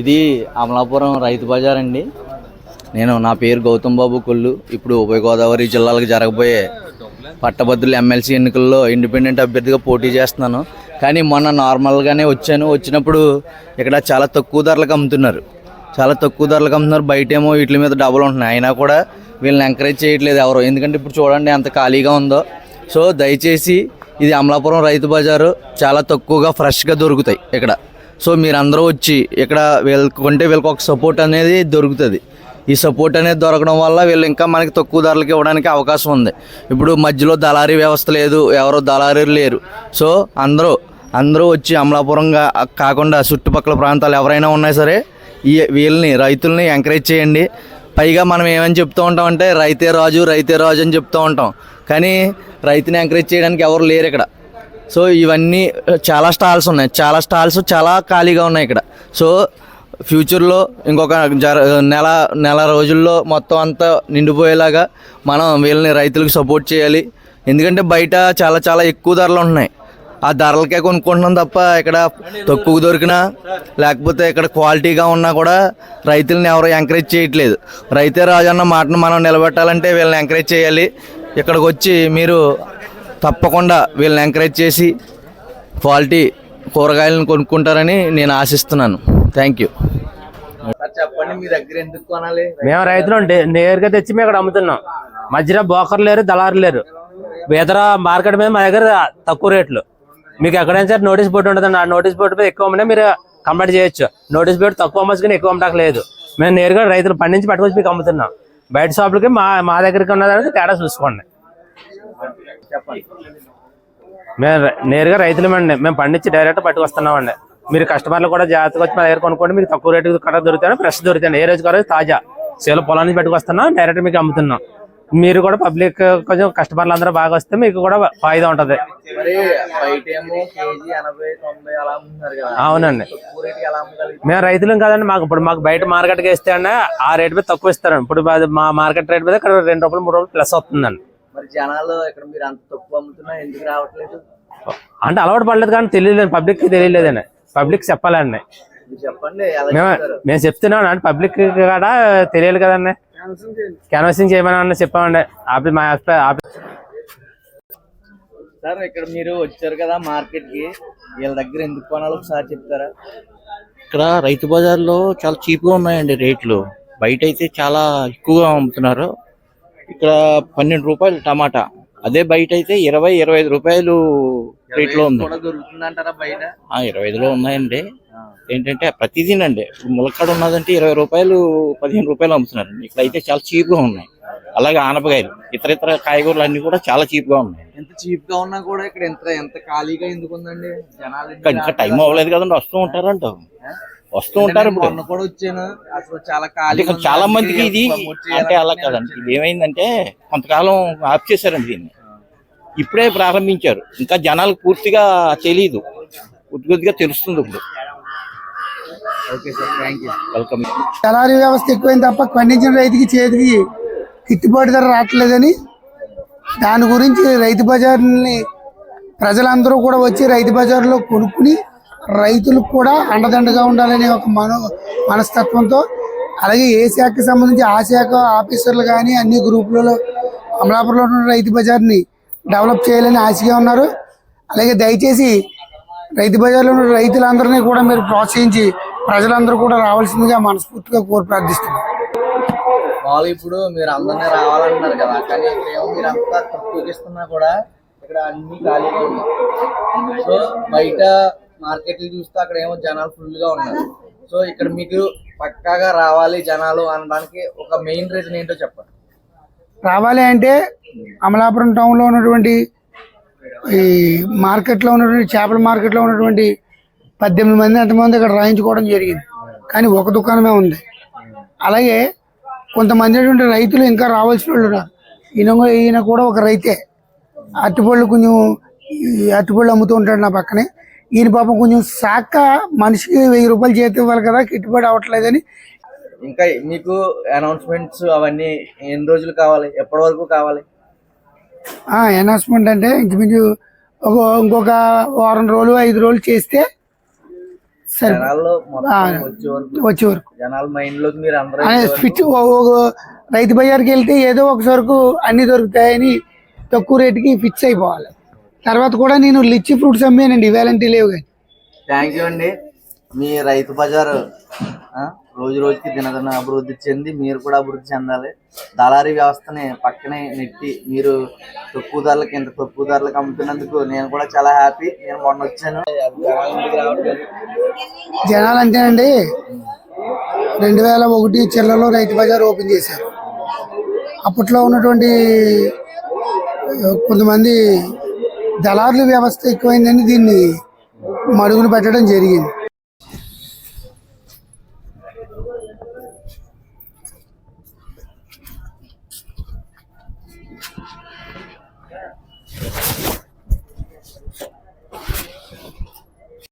ఇది అమలాపురం రైతు బజార్ అండి. నేను నా పేరు గౌతమ్ బాబు కొల్లు. ఇప్పుడు ఉభయ గోదావరి జిల్లాలకు జరగబోయే పట్టభద్రుల ఎమ్మెల్సీ ఎన్నికల్లో ఇండిపెండెంట్ అభ్యర్థిగా పోటీ చేస్తున్నాను. కానీ మొన్న నార్మల్గానే వచ్చాను. వచ్చినప్పుడు ఇక్కడ చాలా తక్కువ ధరలకు అమ్ముతున్నారు. చాలా తక్కువ ధరలకు అమ్ముతున్నారు. బయట ఏమో వీటి మీద డబ్బులు ఉంటున్నాయి. అయినా కూడా వీళ్ళని ఎంకరేజ్ చేయట్లేదు ఎవరు. ఎందుకంటే ఇప్పుడు చూడండి ఎంత ఖాళీగా ఉందో. సో దయచేసి ఇది అమలాపురం రైతు బజారు. చాలా తక్కువగా ఫ్రెష్గా దొరుకుతాయి ఇక్కడ. సో మీరందరూ వచ్చి ఇక్కడ వీళ్ళకుంటే వీళ్ళకి ఒక సపోర్ట్ అనేది దొరుకుతుంది. ఈ సపోర్ట్ అనేది దొరకడం వల్ల వీళ్ళు ఇంకా మనకి తక్కువ ధరలకు ఇవ్వడానికి అవకాశం ఉంది. ఇప్పుడు మధ్యలో దళారీ వ్యవస్థ లేదు ఎవరో దళారీలు లేరు. సో అందరూ అందరూ వచ్చి అమలాపురంగా కాకుండా చుట్టుపక్కల ప్రాంతాలు ఎవరైనా ఉన్నా సరే ఈ వీళ్ళని రైతుల్ని ఎంకరేజ్ చేయండి. పైగా మనం ఏమని చెప్తూ ఉంటాం అంటే రైతే రాజు రైతే రాజు అని చెప్తూ ఉంటాం. కానీ రైతుని ఎంకరేజ్ చేయడానికి ఎవరు లేరు ఇక్కడ. సో ఇవన్నీ చాలా స్టాల్స్ ఉన్నాయి. చాలా స్టాల్స్ చాలా ఖాళీగా ఉన్నాయి ఇక్కడ. సో ఫ్యూచర్లో ఇంకొక జర నెల నెల రోజుల్లో మొత్తం అంతా నిండిపోయేలాగా మనం వీళ్ళని రైతులకు సపోర్ట్ చేయాలి. ఎందుకంటే బయట చాలా చాలా ఎక్కువ ధరలు ఉంటున్నాయి. ఆ ధరలకే కొనుక్కుంటున్నాం తప్ప ఇక్కడ తక్కువ దొరికినా లేకపోతే ఇక్కడ క్వాలిటీగా ఉన్నా కూడా రైతుల్ని ఎవరు ఎంకరేజ్ చేయట్లేదు. రైతే రాజు అన్న మాటను మనం నిలబెట్టాలంటే వీళ్ళని ఎంకరేజ్ చేయాలి. ఇక్కడికి వచ్చి మీరు తప్పకుండా వీళ్ళని ఎంకరేజ్ చేసి క్వాలిటీ కూరగాయలను కొనుక్కుంటారని నేను ఆశిస్తున్నాను. థ్యాంక్ యూ చెప్పండి మీ దగ్గర ఎందుకు కొనాలి? మేము రైతులు నే- నేరుగా తెచ్చి మేము ఇక్కడ అమ్ముతున్నాం. మధ్యలో బోకర్ లేరు దళారు లేరు. ఇతర మార్కెట్ మీద మా దగ్గర తక్కువ రేట్లు. మీకు ఎక్కడైనా సరే నోటీస్ బోర్డు ఉంటుంది ఆ నోటీస్ బోర్డు మీద ఎక్కువ అమ్మినా మీరు కంప్లీట్ చేయొచ్చు. నోటీస్ బోర్డు తక్కువ అమ్మచ్చుకుని ఎక్కువ అమ్మడానికి లేదు. మేము నేరుగా రైతులు పండించి పట్టుకొచ్చి మీకు అమ్ముతున్నాం. బయట షాపులకి మా మా దగ్గరికి ఉన్నదానికి తేడా చూసుకోండి. మేము నేరుగా రైతులమండి మేము పండించి డైరెక్ట్ పట్టుకొస్తున్నామండి. మీరు కస్టమర్లు కూడా జాగ్రత్తగా వచ్చి మా దగ్గర కొనుక్కోండి. మీకు తక్కువ రేటు కట్ట దొరుకుతాయి ఫ్రెష్ దొరుకుతాయి ఏ రోజు కాదు తాజా. సేల పొలం నుంచి పట్టుకొస్తున్నాం డైరెక్ట్ మీకు అమ్ముతున్నాం. మీరు కూడా పబ్లిక్ కొంచెం కస్టమర్లు అందరూ బాగా వస్తే మీకు కూడా ఫాయిదా ఉంటది. అవునండి. మేము రైతులం కదండి. మాకు ఇప్పుడు మాకు బయట మార్కెట్కి వేస్తే అండి ఆ రేట్ మీద తక్కువ ఇస్తారండి. ఇప్పుడు మా మార్కెట్ రేట్ మీద ఇక్కడ రెండు రూపాయలు మూడు రూపాయలు ప్లస్ వస్తుందండి మరి జనాలు ఇక్కడ మీరు అంత తక్కువ అమ్ముతున్నా ఎందుకు రావట్లేదు? అంటే అలవాటు పడలేదు కానీ తెలియలేదు పబ్లిక్ తెలియలేదండి పబ్లిక్ చెప్పాలండి. మీరు చెప్పండి ఎలా మేము చెప్తున్నాం అంటే పబ్లిక్ కూడా తెలియాలి కదండి. క్యాన్వాసింగ్ చేయమని చెప్పామండి. ఆఫీస్ మా ఆఫీస్ ఆఫీస్ సార్ ఇక్కడ మీరు వచ్చారు కదా మార్కెట్కి వీళ్ళ దగ్గర ఎందుకు కొనాలో ఒకసారి చెప్తారా? ఇక్కడ రైతు బజార్లో చాలా చీప్గా ఉన్నాయండి రేట్లు. బయట అయితే చాలా ఎక్కువగా అమ్ముతున్నారు. ఇక్కడ పన్నెండు రూపాయలు టమాటా. అదే బయట అయితే ఇరవై ఇరవై ఐదు రూపాయలు ఉంది. దొరుకుతుందంటారా బయట? ఆ, ఇరవై ఐదులో ఉన్నాయండి. ఏంటంటే ప్రతిదీనండి ములక్కడ ఉన్నదంటే ఇరవై రూపాయలు పదిహేను రూపాయలు అమ్ముతున్నారండి ఇక్కడ అయితే చాలా చీప్గా ఉన్నాయి. అలాగే ఆనపకాయలు ఇతర ఇతర కాయగూరలు అన్ని కూడా చాలా చీప్గా ఉన్నాయి. ఎంత చీప్గా ఉన్నా కూడా ఇక్కడ ఎంత ఎంత ఖాళీగా ఎందుకు ఉందండి? జనాలు ఇంకా టైం అవ్వలేదు కదండి వస్తూ ఉంటారంట. వస్తూ ఉంటారు ఇప్పుడు. అసలు చాలా ఇక్కడ. చాలా మందికి ఇది అంటే అలా కాదండి. ఇది ఏమైందంటే కొంతకాలం ఆఫ్ చేశారండి దీన్ని. ఇప్పుడే ప్రారంభించారు. ఇంకా జనాలకు పూర్తిగా తెలియదు కొద్ది కొద్దిగా తెలుస్తుంది ఇప్పుడు. Okay sir thank you. Welcome. దళారీ వ్యవస్థ ఎక్కువైంది తప్ప పండించిన రైతుకి చేతికి గిట్టుబాటు ధర రావట్లేదని దాని గురించి రైతు బజార్ని ప్రజలందరూ కూడా వచ్చి రైతు బజార్లో కొనుక్కుని రైతులకు కూడా అండదండగా ఉండాలనే ఒక మనో మనస్తత్వంతో అలాగే ఏ శాఖకి సంబంధించి ఆ శాఖ ఆఫీసర్లు కానీ అన్ని గ్రూపులలో అమలాపురంలో ఉన్న రైతు బజార్ని డెవలప్ చేయాలని ఆశగా ఉన్నారు. అలాగే దయచేసి రైతు బజార్లో ఉన్న రైతులందరినీ కూడా మీరు ప్రోత్సహించి ప్రజలందరూ కూడా రావాల్సిందిగా మనస్ఫూర్తిగా కోరి ప్రార్థిస్తున్నాం. వాళ్ళు ఇప్పుడు మీరు అందరినీ రావాలంటున్నారు కదా కానీ మీరు అంతా తక్కువకి కూడా ఇక్కడ అన్ని ఖాళీగా ఉన్నాయి. సో బయట మార్కెట్లు చూస్తే అక్కడ ఏమో జనాలు ఫుల్గా ఉన్నారు. సో ఇక్కడ మీకు పక్కాగా రావాలి జనాలు అనడానికి ఒక మెయిన్ రీజన్ ఏంటో చెప్పండి. రావాలి అంటే అమలాపురం టౌన్లో ఉన్నటువంటి ఈ మార్కెట్లో ఉన్నటువంటి చేపల మార్కెట్లో ఉన్నటువంటి పద్దెనిమిది మంది ఎంతమంది ఇక్కడ రాయించుకోవడం జరిగింది. కానీ ఒక దుకాణమే ఉంది. అలాగే కొంతమంది అటువంటి రైతులు ఇంకా రావాల్సిన వాళ్ళు ఉన్నారు. ఈయన కూడా- ఈయన కూడా ఒక రైతే. అరటిపళ్ళు కొంచెం ఈ అరటిపళ్ళు అమ్ముతూ ఉంటాడు నా పక్కనే. ఈయన పాపం కొంచెం శాఖ మనిషికి వెయ్యి రూపాయలు చేతి ఇవ్వాలి కదా గిట్టుబాటు అవ్వట్లేదని. ఇంకా మీకు అనౌన్స్మెంట్స్ అవన్నీ ఎన్ని రోజులు కావాలి? ఎప్పటి వరకు కావాలి? అనౌన్స్మెంట్ అంటే ఇంచుమించు ఒక ఇంకొక వారం రోజులు ఐదు రోజులు చేస్తే సరే జనాల్లో మొత్తం ఆ. వచ్చే వరకు. వచ్చే వరకు. జనాల మైండ్లోకి మీరు అందరూ స్విచ్ రైతు బజార్కి వెళ్తే ఏదో ఒక సరుకు అన్ని దొరుకుతాయని తక్కువ రేటుకి ఫిక్స్ అయిపోవాలి. తర్వాత కూడా నేను లిచ్చి ఫ్రూట్స్ అమ్మానండి ఇవాళంటే లేవు కానీ. థ్యాంక్ యూ అండి. మీ రైతు బజారు రోజు రోజుకి దినదిన అభివృద్ధి చెంది మీరు కూడా అభివృద్ధి చెందాలి. దళారీ వ్యవస్థని పక్కనే నెట్టి మీరు తక్కువ ధరలకి ఇంత తక్కువ ధరలకు అమ్ముతున్నందుకు నేను కూడా చాలా హ్యాపీ నేను మొన్న వచ్చాను. జనాలు అంతేనండి రెండు వేల ఒకటి చిల్లలో రైతు బజార్ ఓపెన్ చేశారు. అప్పట్లో ఉన్నటువంటి కొంతమంది దళారుల వ్యవస్థ ఎక్కువైందని దీన్ని మడుగులు పెట్టడం జరిగింది.